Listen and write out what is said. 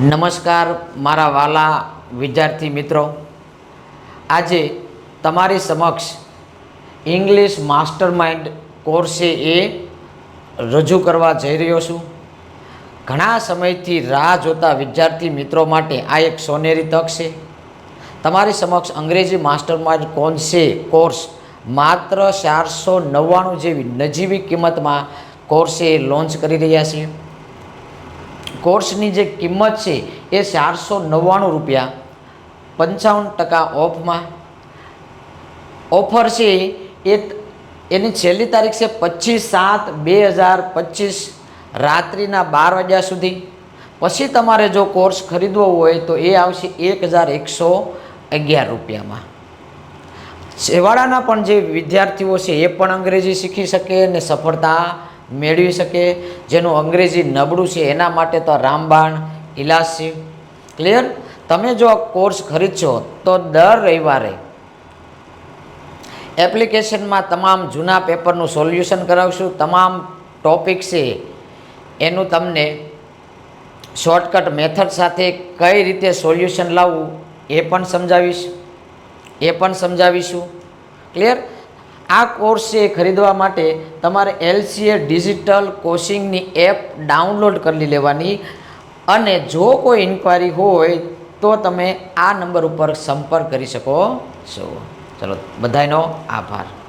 નમસ્કાર, મારા વાલા વિદ્યાર્થી મિત્રો. આજે તમારી સમક્ષ ઇંગ્લિશ માસ્ટર માઇન્ડ કોર્સે એ રજૂ કરવા જઈ રહ્યો છું. ઘણા સમયથી રાહ જોતા વિદ્યાર્થી મિત્રો માટે આ એક સોનેરી તક છે. તમારી સમક્ષ અંગ્રેજી માસ્ટર માઇન્ડ કોન્સે કોર્સ માત્ર ચારસો નવ્વાણું જેવી નજીવી કિંમતમાં કોર્સે લોન્ચ કરી રહ્યા છીએ. કોર્સની જે કિંમત છે એ ચારસો નવ્વાણું રૂપિયા. પંચાવન ટકા ઓફમાં. ઓફર છે એ એની છેલ્લી તારીખ છે પચીસ સાત બે હજાર પચીસ રાત્રિના બાર વાગ્યા સુધી. પછી તમારે જો કોર્સ ખરીદવો હોય તો એ આવશે એક હજાર એકસો અગિયાર રૂપિયામાં. છેવાડાના પણ જે વિદ્યાર્થીઓ છે એ પણ અંગ્રેજી શીખી શકે અને સફળતા મેળવી શકે, જેનું અંગ્રેજી નબળું છે એના માટે તો રામબાણ, ઇલાસી ક્લિયર તમે જો આ કોર્સ ખરીદશો તો દર રવિવારે એપ્લિકેશનમાં તમામ જૂના પેપરનું સોલ્યુશન કરાવશું. તમામ ટોપિક છે, એનું તમને શોર્ટકટ મેથડ સાથે કઈ રીતે સોલ્યુશન લાવવું એ પણ સમજાવીશ. એ પણ સમજાવીશું. ક્લિયર આ કોર્સ ખરીદવા માટે તમારે એલસીએ ડિજિટલ કોચિંગની એપ ડાઉનલોડ કરી લેવાની. અને જો કોઈ ઇન્ક્વાયરી હોય, તો તમે આ નંબર ઉપર સંપર્ક કરી શકો છો. ચલો, બધાનો આભાર.